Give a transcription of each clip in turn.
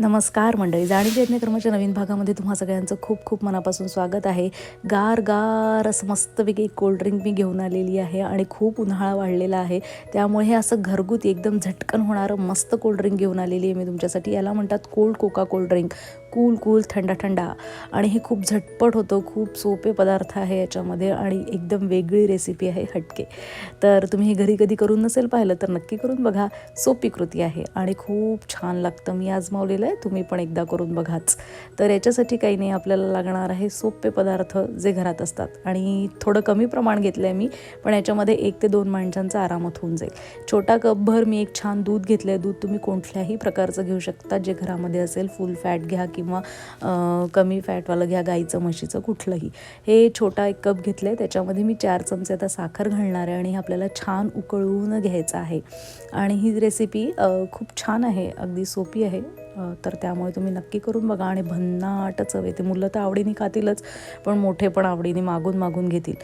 नमस्कार मंडळी जाणीव यज्ञक्रमाच्या नवीन भागामध्ये तुम्हा सगळ्यांचं खूप खूप मनापासून स्वागत आहे. गार गार असं मस्तपैकी एक कोल्ड्रिंक मी घेऊन आलेली आहे आणि खूप उन्हाळा वाढलेला आहे. त्यामुळे हे असं घरगुती एकदम झटकन होणारं मस्त कोल्ड्रिंक घेऊन आलेली आहे मी तुमच्यासाठी. याला म्हणतात cold cocoa cold drink cool cool थंडा थंडा. आणि हे खूप झटपट होतं खूप सोपे पदार्थ आहे याच्यामध्ये आणि एकदम वेगळी रेसिपी आहे हटके. तर तुम्ही हे घरी कधी करून नसेल पाहिलं तर नक्की करून बघा. सोपी कृती आहे आणि खूप छान लागतं. मी आजमावलेलं आहे तुम्ही पण एकदा करून बघाच. तर याच्यासाठी काही नाही आपल्याला लागणार आहे सोपे पदार्थ जे घरात असतात. आणि थोडं कमी प्रमाण घेतलं आहे मी पण याच्यामध्ये एक ते दोन माणसांचा आरामात होऊन जाईल. छोटा कपभर मी एक छान दूध घेतलं आहे दूध तुम्ही कोणत्याही प्रकारचं घेऊ शकता. जे घरामध्ये असेल फुल फॅट घ्या की किंवा कमी फॅटवालं घ्या गाईचं म्हशीचं कुठलंही. हे छोटा एक कप घेतलं आहे त्याच्यामध्ये मी चार चमचे आता साखर घालणार आहे आणि हे आपल्याला छान उकळवून घ्यायचं आहे. आणि ही रेसिपी खूप छान आहे. अगदी सोपी आहे. तर त्यामुळे तुम्ही नक्की करून बघा आणि भन्नाट चव येते. मुलं तर आवडीने खातीलच पण मोठे पण आवडीने मागून मागून घेतील.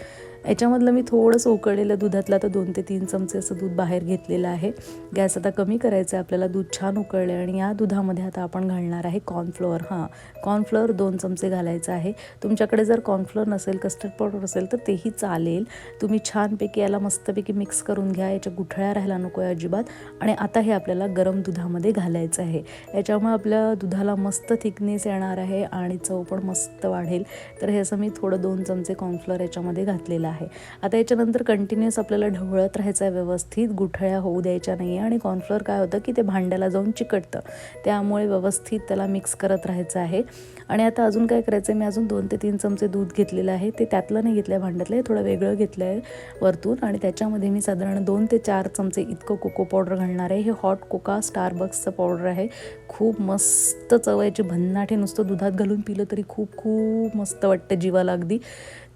याच्यामधलं मी थोडंसं उकळलेलं दुधातलं तर दोन ते तीन चमचे असं दूध बाहेर घेतलेलं आहे. गॅस आता कमी करायचं आहे आपल्याला दूध छान उकळले आणि या दुधामध्ये आता आपण घालणार आहे कॉर्नफ्लोअर हां कॉर्नफ्लोअर दोन चमचे घालायचं आहे. तुमच्याकडे जर कॉर्नफ्लोअर नसेल कस्टर्ड पावडर असेल तर तेही चालेल. तुम्ही छानपैकी याला मस्तपैकी मिक्स करून घ्या याच्या गुठळ्या राहायला नको आहे अजिबात. आणि आता हे आपल्याला गरम दुधामध्ये घालायचं आहे. याच्यामुळे आपल्या दुधाला मस्त थिकनेस येणार आहे आणि चव पण मस्त वाढेल. तर हे असं मी थोडं दोन चमचे कॉर्नफ्लोअर याच्यामध्ये घातलेलं आहे. आता याच्यानंतर कंटिन्युअस आपल्याला ढवळत राहायचं आहे व्यवस्थित गुठळ्या होऊ द्यायच्या नाही आणि कॉर्नफ्लोअर काय होतं की ते भांड्याला जाऊन चिकटतं. त्यामुळे व्यवस्थित त्याला मिक्स करत राहायचं आहे. आणि आता अजून काय करायचं आहे मी अजून दोन ते तीन चमचे दूध घेतलेलं आहे. ते त्यातलं नाही घेतलं आहे भांड्यातलं हे थोडं वेगळं घेतलं आहे वरतून. आणि त्याच्यामध्ये मी साधारण दोन ते चार चमचे इतकं कोको पावडर घालणार आहे. हे हॉट कोका स्टारबक्सचं पावडर आहे. खूप मस्त चव याची भन्नाटे नुसतं दुधात घालून पिलं तरी खूप खूप मस्त वाटतं जीवाला अगदी.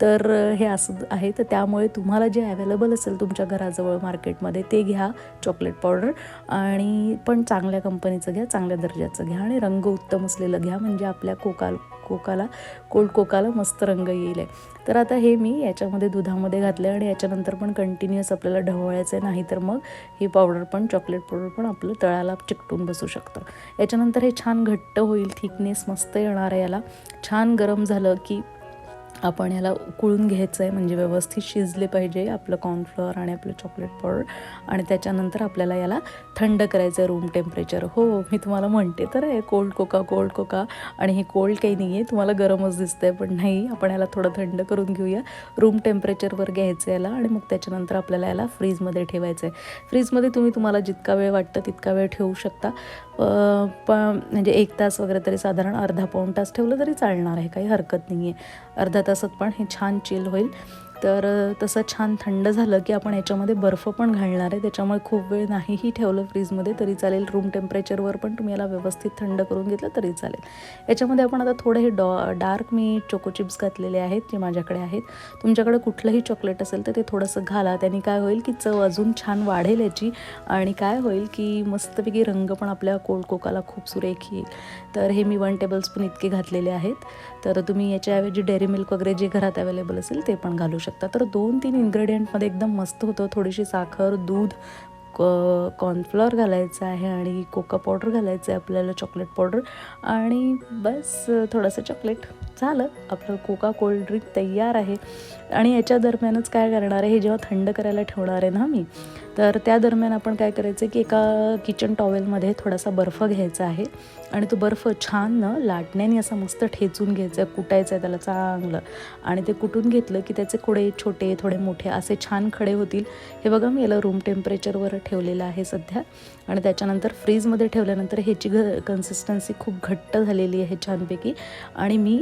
तर हे असं आहे. आहे तर त्यामुळे तुम्हाला जे अवेलेबल असेल तुमच्या घराजवळ मार्केटमध्ये ते घ्या चॉकलेट पावडर आणि पण चांगल्या कंपनीचं घ्या चांगल्या दर्जाचं घ्या आणि रंग उत्तम असलेलं घ्या म्हणजे आपल्या कोकाल कोकाला कोल्ड कोकाला मस्त रंग येईल आहे. तर आता हे मी याच्यामध्ये दुधामध्ये घातलं आणि याच्यानंतर पण कंटिन्युअस आपल्याला ढवळायचं आहे नाही तर मग ही पावडर पण चॉकलेट पावडर पण आपलं तळाला चिकटून बसू शकतं. याच्यानंतर हे छान घट्ट होईल थिकनेस मस्त येणार आहे याला. छान गरम झालं की आपण याला उकळून घ्यायचं आहे म्हणजे व्यवस्थित शिजले पाहिजे आपलं कॉर्नफ्लोअर आणि आपलं चॉकलेट पावडर आणि त्याच्यानंतर आपल्याला याला थंड करायचं आहे रूम टेम्परेचर हो मी तुम्हाला म्हणते तर आहे कोल्ड कोका कोल्ड कोका आणि हे कोल्ड काही नाही आहे तुम्हाला गरमच दिसतं आहे पण नाही आपण याला थोडं थंड करून घेऊया. रूम टेम्परेचरवर घ्यायचं याला आणि मग त्याच्यानंतर आपल्याला याला फ्रीजमध्ये ठेवायचं आहे फ्रीजमध्ये तुम्ही तुम्हाला जितका वेळ वाटतं तितका वेळ ठेवू शकता. प म्हणजे एक तास वगैरे तरी साधारण अर्धा पाऊण तास ठेवलं तरी चालणार आहे काही हरकत नाही आहे अर्धा तासात पण हे छान चिल होईल. तर तसं छान थंड झालं की आपण याच्यामध्ये बर्फ पण घालणार आहे. त्याच्यामुळे खूप वेळ नाहीही ठेवलं फ्रीजमध्ये तरी चालेल. रूम टेम्परेचरवर पण तुम्ही याला व्यवस्थित थंड करून घेतलं तरी चालेल. याच्यामध्ये आपण आता थोडे हे डॉ डार्क मी चोको चिप्स घातलेले आहेत जे माझ्याकडे आहेत. तुमच्याकडे कुठलंही चॉकलेट असेल तर ते थोडंसं घाला. त्याने काय होईल की चव अजून छान वाढेल याची आणि काय होईल की मस्तपैकी रंग पण आपल्या कोल्ड कोकाला खूप सुरेख येईल. तर हे मी वन टेबलस्पून इतके घातलेले आहेत. तर तुम्ही याच्याऐवजी डेअरी मिल्क वगैरे जे घरात अवेलेबल असेल ते पण घालू शकता. तर दोन तीन इन्ग्रेडियंटमध्ये एकदम मस्त होतं. थोडीशी साखर दूध क कॉर्नफ्लॉवर घालायचं आहे आणि कोका पावडर घालायचं आहे आपल्याला चॉकलेट पावडर आणि बस थोडंसं चॉकलेट झालं. आपलं कोका कोल्ड ड्रिंक तयार आहे. आणि याच्या दरम्यानच काय करणार आहे? हे जेव्हा थंड करायला ठेवणार आहे ना मी तर त्या दरम्यान आपण काय करायचं की एका किचन टॉवेलमध्ये थोडासा बर्फ घ्यायचा आहे आणि तो बर्फ छान न लाटण्याने असा मस्त ठेचून घ्यायचा आहे कुटायचं आहे त्याला चांगलं. आणि ते कुटून घेतलं की त्याचे कुडे छोटे थोडे मोठे असे छान खडे होतील. हे बघा मी याला रूम टेम्परेचरवर ठेवलेलं आहे सध्या. आणि त्याच्यानंतर फ्रीजमध्ये ठेवल्यानंतर ह्याची घ कन्सिस्टन्सी खूप घट्ट झालेली आहे छानपैकी. आणि मी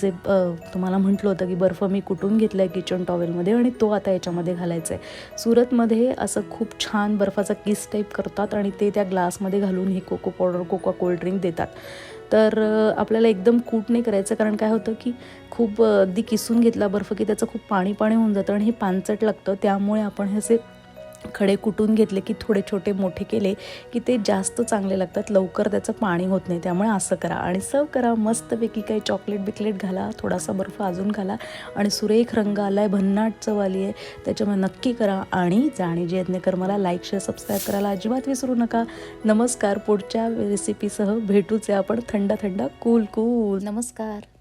जे तुम्हाला म्हटलं होतं की बर्फ मी कुटून घेतला आहे किचन टॉवेलमध्ये आणि तो आता याच्यामध्ये घालायचा आहे. सुरतमध्ये असं खूप छान बर्फाचा किस टाईप करतात आणि ते त्या ग्लासमध्ये घालून हे cocoa powder cocoa cold drink देतात. तर आपल्याला एकदम कूट नाही करायचं कारण काय होतं की खूप अगदी किसून घेतला बर्फ की त्याचं खूप पाणी पाणी होऊन जातं आणि हे पानचट लागतं. त्यामुळे आपण हे असे खडे कुटून घेतले की थोडे छोटे मोठे केले की ते जास्त चांगले लागतात. लवकर त्याचं पाणी होत नाही. त्यामुळे असं करा. आणि सर्व करा. मस्तपैकी काही चॉकलेट बिकलेट घाला. थोडासा बर्फ अजून घाला. आणि सुरेख रंग आला आहे भन्नाट चव आली आहे. त्याच्यामुळे नक्की करा. आणि जाणी जे यज्ञकर मला लाईक शेअर सबस्क्राईब करायला अजिबात विसरू नका. नमस्कार. पुढच्या रेसिपीसह भेटूच आहे आपण थंड थंड कूल कूल नमस्कार.